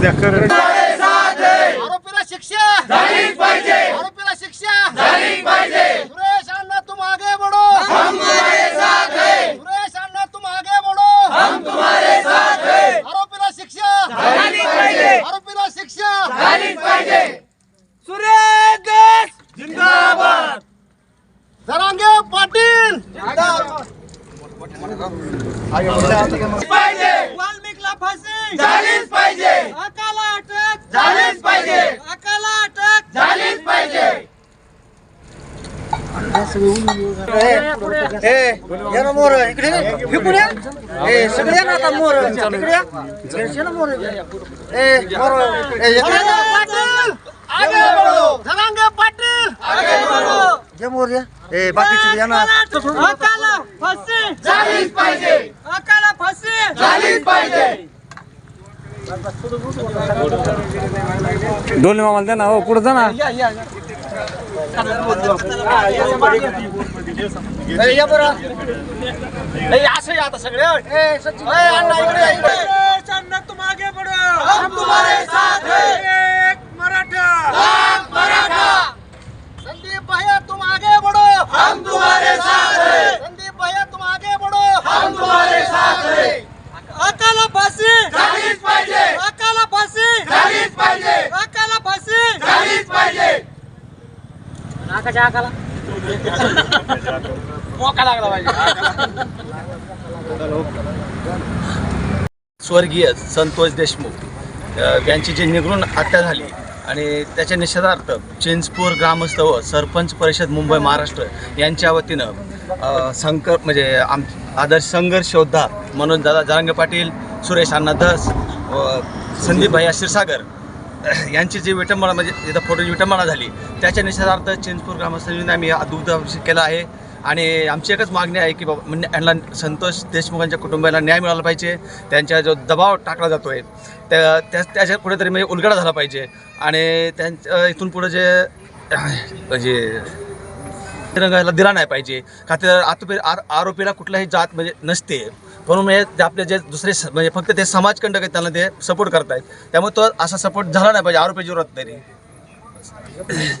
द्या कर. आरोपीला शिक्षा. झालीच पाहिजे. आरोपीला शिक्षा. झालीच पाहिजे. सुरेश अण्णा तुम आगे बढ़ो हम तुम्हारे साथ हैं. सुरेश अण्णा तुम आगे बढ़ो हम तुम्हारे साथ हैं. आरोपीला शिक्षा. झालीच पाहिजे. आरोपीला शिक्षा. झालीच पाहिजे. सुरेश देश जिंदाबाद. जरांगे पाटील. पाहिजे. वाल्मिकला फाशी. झालीच पाहिजे अकाला अटक झालीच पाहिजे अकाला अटक झालीच पाहिजे मोर इकडे फेकून या ए सगळे या ना आता मोर इकडे या. घ्यायचे ना मोर ए मोर ए इकडे या. मोर ए बाकीचे या ना. अकाला फाशी झालीच पाहिजे. अकाला फाशी झालीच पाहिजे. डोले मामाला द्या ना हो पुढे जा ना. असं आता सगळे ए सचिन ए अण्णा इकडे या, इकडे अण्णा तुम आगे बढ़ो हम तुम्हारे साथ हैं एक मराठा लाख मराठा संदीप भैया तुम आगे बढ़ो हम तुम्हारे साथ हैं संदीप भैया तुम आगे बढ़ो हम तुम्हारे साथ हैं अकाला फाशी झालीच पाहिजे अकाला फाशी झालीच पाहिजे अकाला फाशी झालीच पाहिजे मोका लागला पाहिजे. स्वर्गीय संतोष देशमुख यांची जी निगडून हत्या झाली आणि त्याच्या निषेधार्थ चिंचपूर ग्रामस्थ व सरपंच परिषद मुंबई महाराष्ट्र यांच्या वतीनं संकर म्हणजे आम आदर्श संघर्ष योद्धा मनोज दादा जारंगे पाटील सुरेश अण्णा धस व संदीप भैया क्षीरसागर यांची जी विटंबना म्हणजे इथं फोटोची विटंबना झाली त्याच्या निषेधार्थ चिंचपूर ग्रामस्थांनी आम्ही दुग्धाभिषेक केला आहे. आणि आमची एकच मागणी आहे की बाबा म्हणजे यांना संतोष देशमुखांच्या कुटुंबाला न्याय मिळाला पाहिजे त्यांच्या जो दबाव टाकला जातो आहे त्या त्याच्या कुठेतरी म्हणजे उलगडा झाला पाहिजे. आणि त्यांच्या इथून पुढे जे म्हणजे तिरंगाला दिला नाही पाहिजे. का तर आरोपी आर आरोपीला कुठलाही जात म्हणजे नसते. म्हणून हे ते आपले जे दुसरे स- म्हणजे फक्त ते समाजकंटक आहेत त्यांना ते सपोर्ट करतायत. त्यामुळे तो असा सपोर्ट झाला नाही पाहिजे आरोपी जोरात तरी.